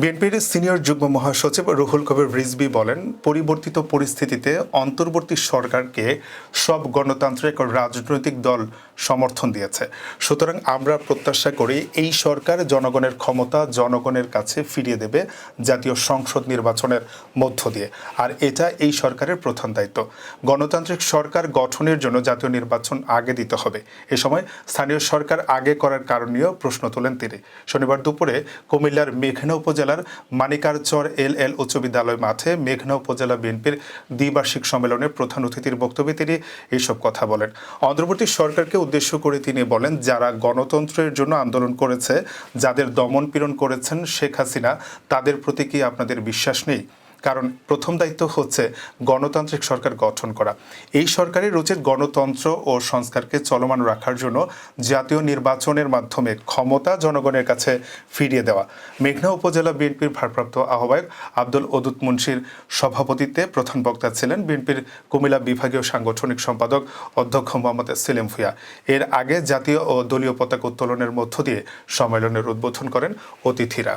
বিএনপির সিনিয়র যুগ্ম মহাসচিব রুহুল কবির রিজবি বলেন, পরিবর্তিত পরিস্থিতিতে অন্তর্বর্তী সরকারকে সব গণতান্ত্রিক রাজনৈতিক দল সমর্থন দিয়েছে। সুতরাং আমরা প্রত্যাশা করি এই সরকার জনগণের ক্ষমতা জনগণের কাছে ফিরিয়ে দেবে জাতীয় সংসদ নির্বাচনের মধ্য দিয়ে। আর এটা এই সরকারের প্রধান দায়িত্ব। গণতান্ত্রিক সরকার গঠনের জন্য জাতীয় নির্বাচন আগে দিতে হবে। এ সময় স্থানীয় সরকার আগে করার কারণ নিয়েও প্রশ্ন তোলেন তিনি। শনিবার দুপুরে কুমিল্লার মেঘনা উপজেলার মানিকারচর এল এল উচ্চ বিদ্যালয় মাঠে মেঘনা উপজেলা বিএনপির দ্বিবার্ষিক সম্মেলনে প্রধান অতিথির বক্তব্যে তিনি এইসব কথা বলেন। অন্তর্বর্তী সরকারকে উদ্দেশ্য করে তিনি বলেন, যারা গণতন্ত্রের জন্য আন্দোলন করেছে, যাদের দমন পীড়ন করেছেন শেখ হাসিনা, তাদের প্রতি কি আপনাদের বিশ্বাস নেই? কারণ প্রথম দায়িত্ব হচ্ছে গণতান্ত্রিক সরকার গঠন করা। এই সরকারের উচিত গণতন্ত্র ও সংস্কারকে চলমান রাখার জন্য জাতীয় নির্বাচনের মাধ্যমে ক্ষমতা জনগণের কাছে ফিরিয়ে দেওয়া। মেঘনা উপজেলা বিএনপির ভারপ্রাপ্ত আহ্বায়ক আব্দুল ওদুত মুন্সির সভাপতিত্বে প্রধান বক্তা ছিলেন বিএনপির কুমিল্লা বিভাগীয় সাংগঠনিক সম্পাদক অধ্যক্ষ মোহাম্মদ সেলিম ভুয়া এর আগে জাতীয় ও দলীয় পতাকা উত্তোলনের মধ্য দিয়ে সম্মেলনের উদ্বোধন করেন অতিথিরা।